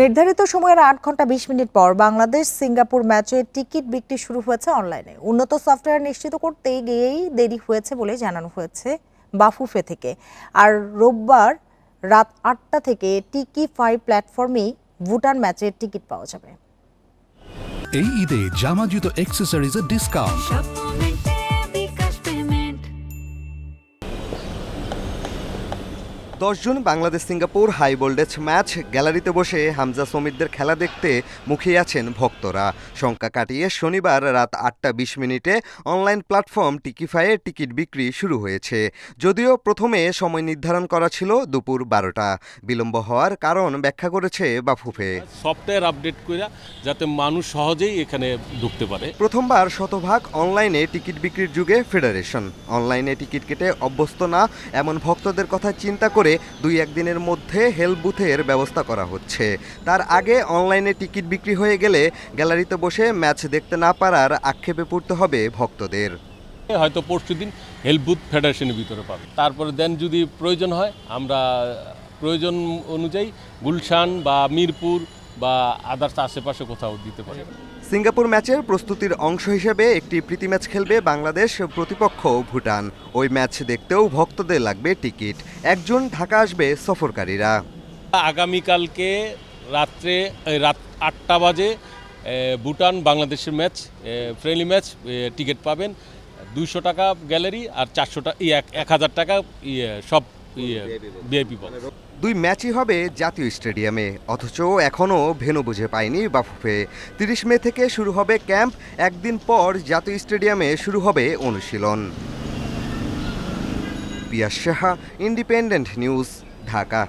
নির্ধারিত সময়ের আট ঘণ্টা বিশ মিনিট পর বাংলাদেশ সিঙ্গাপুর ম্যাচের টিকিট বিক্রি শুরু হয়েছে অনলাইনে। উন্নত সফটওয়্যার নিশ্চিত করতে গিয়েই দেরি হয়েছে বলে জানানো হয়েছে বাফুফে থেকে। আর রোববার রাত আটটা থেকে টিকি ফাইভ প্ল্যাটফর্মেই ভুটান ম্যাচের টিকিট পাওয়া যাবে। এই ঈদে জামা জুতো অ্যাক্সেসরিজের ডিসকাউন্ট দশ June Bangladesh Singapore high voltage match গ্যালারিতে বসে হামজা সমিতদের খেলা দেখতে মুখিয়ে আছেন ভক্তরা। শঙ্কা কাটিয়ে শনিবার রাত আটটা বিশ মিনিটে অনলাইন প্ল্যাটফর্ম টিকিফায়ে টিকিট বিক্রি শুরু হয়েছে। যদিও প্রথমে সময় নির্ধারণ করা ছিল দুপুর বারোটা। বিলম্ব হওয়ার কারণ ব্যাখ্যা করেছে বাফুফে। সফটওয়্যার আপডেট করে যাতে মানুষ সহজেই এখানে ঢুকতে পারে। প্রথমবার শতভাগ অনলাইনে টিকিট বিক্রির যুগে ফেডারেশন। অনলাইনে টিকিট কেটে অভ্যস্ত না এমন ভক্তদের কথা চিন্তা করে দুই একদিনের মধ্যে হেল্প বুথের ব্যবস্থা করা হচ্ছে। তার আগে অনলাইনে টিকিট বিক্রি হয়ে গেলে গ্যালারিতে বসে ম্যাচ দেখতে না পারার আক্ষেপে পড়তে হবে ভক্তদের। হয়তো পরশু দিন হেল্প বুথ ফেডারেশনের ভিতরে পাবে। তারপরে দেন যদি প্রয়োজন হয়, আমরা প্রয়োজন অনুযায়ী গুলশান বা মিরপুর বা আদার্স আশেপাশে কোথাও দিতে পারে। সিঙ্গাপুর ম্যাচের প্রস্তুতির অংশ হিসেবে একটি প্রীতি ম্যাচ খেলবে বাংলাদেশ প্রতিপক্ষ ভুটান। ওই ম্যাচ দেখতেও ভক্তদের লাগবে টিকিট। একজন ঢাকা আসবে সফরকারীরা। আগামীকালকে রাত্রে রাত আটটা বাজে ভুটান বাংলাদেশের ম্যাচ ফ্রেন্ডলি ম্যাচ টিকিট পাবেন। দুইশো টাকা গ্যালারি আর চারশো টাকা এক হাজার টাকা ইয়ে সব ইয়ে ভিআইপি পাবেন দুই ম্যাচই হবে জাতীয় স্টেডিয়ামে। অথচ এখনও ভেনু বুঝে পায়নি বাফুফে। তিরিশ মে থেকে শুরু হবে ক্যাম্প, একদিন পর জাতীয় স্টেডিয়ামে শুরু হবে অনুশীলন। Piyas Saha, independent news, Dhaka.